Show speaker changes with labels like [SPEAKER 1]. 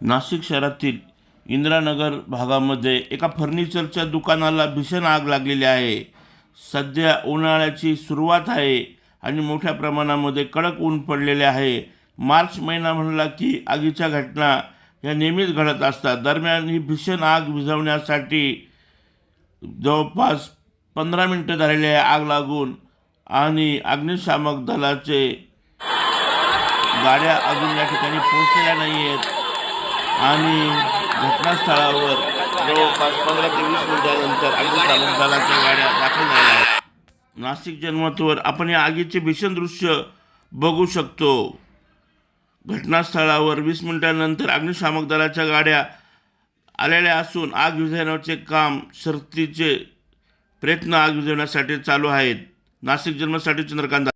[SPEAKER 1] नाशिक शहरातील इंदिरानगर भागामध्ये एका फर्निचरच्या दुकानाला भीषण आग लागलेली आहे. सध्या उन्हाळ्याची सुरुवात आहे आणि मोठ्या प्रमाणामध्ये कडक ऊन पडलेले आहे. मार्च महिना म्हणला की आगीच्या घटना या नेहमीच घडत असतात. दरम्यान ही भीषण आग विझवण्यासाठी जवळपास पंधरा मिनटं झालेली आहे आग लागून आणि अग्निशामक दलाचे गाड्या अजून या ठिकाणी पोहोचलेल्या नाही आहेत आणि घटनास्थळावर जवळपास पंधरा ते वीस मिनिटानंतर अग्निशामक दलाच्या गाड्या दाखल झाल्या आहेत. नाशिक जनमतवर आपण या आगीचे भीषण दृश्य बघू शकतो. घटनास्थळावर वीस मिनिटांनंतर अग्निशामक दलाच्या गाड्या आलेल्या असून आग विझवण्याचे काम शर्तीचे प्रयत्न आग विझवण्यासाठी चालू आहेत. नाशिक जन्मासाठी चंद्रकांत